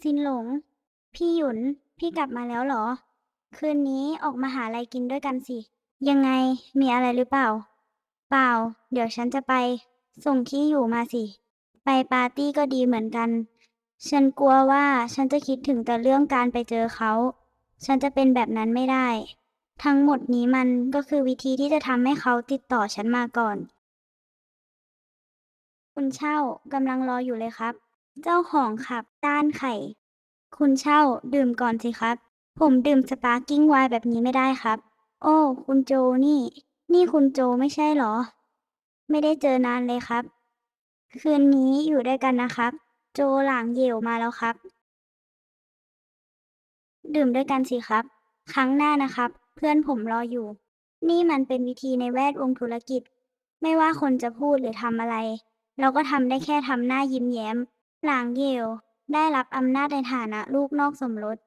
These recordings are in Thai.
ซินหลง พี่หยุน พี่กลับมาแล้วเหรอ คืนนี้ออกมาหาอะไรกินด้วยกันสิ ยังไง มีอะไรหรือเปล่า เปล่า เดี๋ยวฉันจะไป ส่งที่อยู่มาสิ ไปปาร์ตี้ก็ดีเหมือนกัน ฉันกลัวว่าฉันจะคิดถึงแต่เรื่องการไปเจอเขา ฉันจะเป็นแบบนั้นไม่ได้ ทั้งหมดนี้มันก็คือวิธีที่จะทำให้เขาติดต่อฉันมาก่อน คุณเช่ากำลังรออยู่เลยครับ เจ้าของขับต้านไข่ คุณเช่าดื่มก่อนสิครับ ผมดื่มสปาร์กิ้งไวน์แบบนี้ไม่ได้ครับ โอ้ คุณโจนี่ นี่คุณโจไม่ใช่เหรอ ไม่ได้เจอนานเลยครับ คืนนี้อยู่ด้วยกันนะครับ โจหลางเหยวมาแล้วครับ ดื่มด้วยกันสิครับ ครั้งหน้านะครับ เพื่อนผมรออยู่ นี่มันเป็นวิธีในแวดวงธุรกิจ ไม่ว่าคนจะพูดหรือทำอะไร เราก็ทำได้แค่ทำหน้ายิ้มแย้ม หลางเยวได้รับอำนาจในฐานะลูกนอกสมรส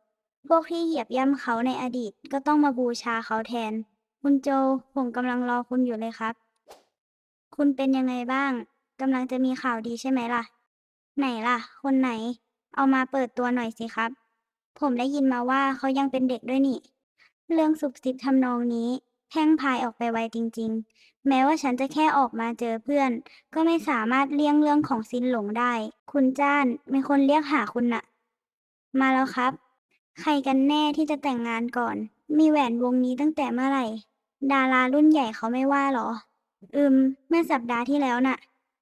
พวกที่เหยียบย่ำเขาในอดีตก็ต้องมาบูชาเขาแทน คุณโจ ผมกำลังรอคุณอยู่เลยครับ คุณเป็นยังไงบ้างกำลังจะมีข่าวดีใช่ไหมล่ะ ไหนล่ะ คนไหน เอามาเปิดตัวหน่อยสิครับ ผมได้ยินมาว่าเขายังเป็นเด็กด้วยนี่ เรื่องสุบซิบทำนองนี้ แพร่งพายออกไปไวจริง ๆ แม้ว่าฉันจะแค่ออกมาเจอเพื่อน ก็ไม่สามารถเลี่ยงเรื่องของซินหลงได้ คุณจ้านมีคนเรียกหาคุณน่ะ มาแล้วครับ ใครกันแน่ที่จะแต่งงานก่อน มีแหวนวงนี้ตั้งแต่เมื่อไหร่ ดารารุ่นใหญ่เขาไม่ว่าหรอ อืม เมื่อสัปดาห์ที่แล้วน่ะ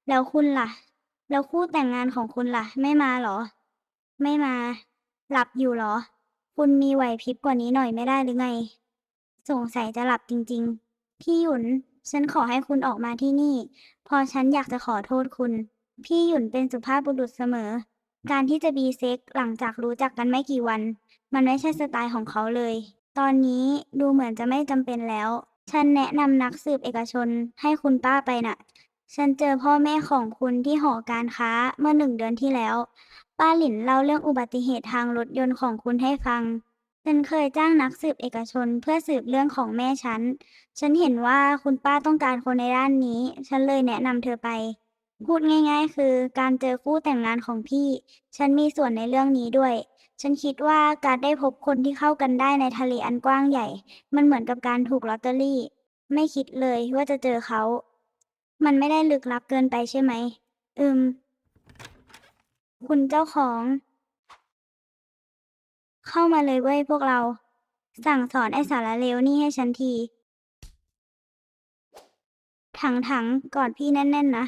แล้วคุณล่ะ แล้วคู่แต่งงานของคุณล่ะ ไม่มาหรอ ไม่มา หลับอยู่หรอ คุณมีไหวพริบกว่านี้หน่อยไม่ได้หรือไง สงสัยจะหลับจริงๆ พี่หยุน ฉันขอให้คุณออกมาที่นี่ พอฉันอยากจะขอโทษคุณ พี่หยุนเป็นสุภาพบุรุษเสมอ การที่จะบีเซ็กหลังจากรู้จักกันไม่กี่วัน มันไม่ใช่สไตล์ของเขาเลย ตอนนี้ดูเหมือนจะไม่จำเป็นแล้ว ฉันแนะนำนักสืบเอกชนให้คุณป้าไปน่ะ ฉันเจอพ่อแม่ของคุณที่หอการค้าเมื่อหนึ่งเดือนที่แล้ว ป้าหลินเล่าเรื่องอุบัติเหตุทางรถยนต์ของคุณให้ฟัง ฉันเคยจ้างนักสืบเอกชนเพื่อสืบเรื่องของแม่ฉัน ฉันเห็นว่าคุณป้าต้องการคนในด้านนี้ ฉันเลยแนะนำเธอไป พูดง่าย ๆ คือการเจอคู่แต่งงานของพี่ ฉันมีส่วนในเรื่องนี้ด้วย ฉันคิดว่าการได้พบคนที่เข้ากันได้ในทะเลอันกว้างใหญ่ มันเหมือนกับการถูกลอตเตอรี่ ไม่คิดเลยว่าจะเจอเขา มันไม่ได้ลึกลับเกินไปใช่ไหม อืม คุณเจ้าของ เข้ามาเลยเว้ยพวกเรา สั่งสอนไอ้สารเลวนี่ให้ฉันที ถังถังๆกอดพี่แน่นๆนะ